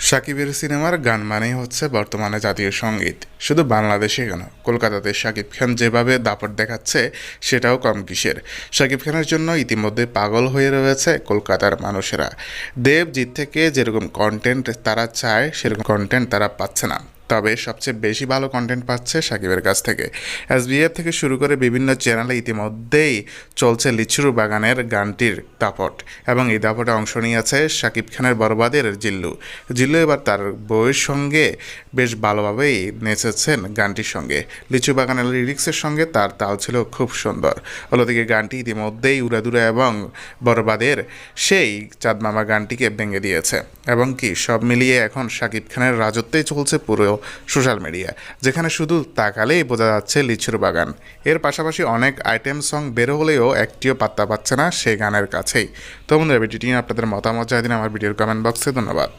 সাকিবের সিনেমার গান মানেই হচ্ছে বর্তমানে জাতীয় সংগীত। শুধু বাংলাদেশে কেন কলকাতাতে সাকিব খান যেভাবে দাপট দেখাচ্ছে সেটাও কম কিসের। সাকিব খানের জন্য ইতিমধ্যে পাগল হয়ে রয়েছে কলকাতার মানুষেরা। দেবজিৎ থেকে যেরকম কন্টেন্ট তারা চায় সেরকম কন্টেন্ট তারা পাচ্ছে না। তবে সবচেয়ে বেশি ভালো কন্টেন্ট পাচ্ছে সাকিবের কাছ থেকে। এসবিএফ থেকে শুরু করে বিভিন্ন চ্যানেলে ইতিমধ্যেই চলছে লিচুর বাগানের গানটির দাপট এবং এই দাপটে অংশ নিয়েছে সাকিব খানের বরবাদের জিল্লু। জিল্লু এবার তার বউয়ের সঙ্গে বেশ ভালোভাবেই নেচেছেন গানটির সঙ্গে। লিচু বাগানের লিরিক্সের সঙ্গে তার তাল ছিল খুব সুন্দর। অন্যদিকে গানটি ইতিমধ্যেই উড়াদুরা এবং বরবাদের সেই চাঁদমামা গানটিকে ভেঙে দিয়েছে। এবং কি, সব মিলিয়ে এখন শাকিব খানের রাজত্বেই চলছে পুরো সোশ্যাল মিডিয়া যেখানে শুধু তাকালেই বোঝা যাচ্ছে লিচুর বাগান। এর পাশাপাশি অনেক আইটেম সং বের হলেও একটিও পাত্তা পাচ্ছে না সেই গানের কাছেই। তো বন্ধুরা, ভিডিওটি আপনাদের মতামত চাই দিন, আমার ভিডিওর কমেন্ট বক্সে ধন্যবাদ।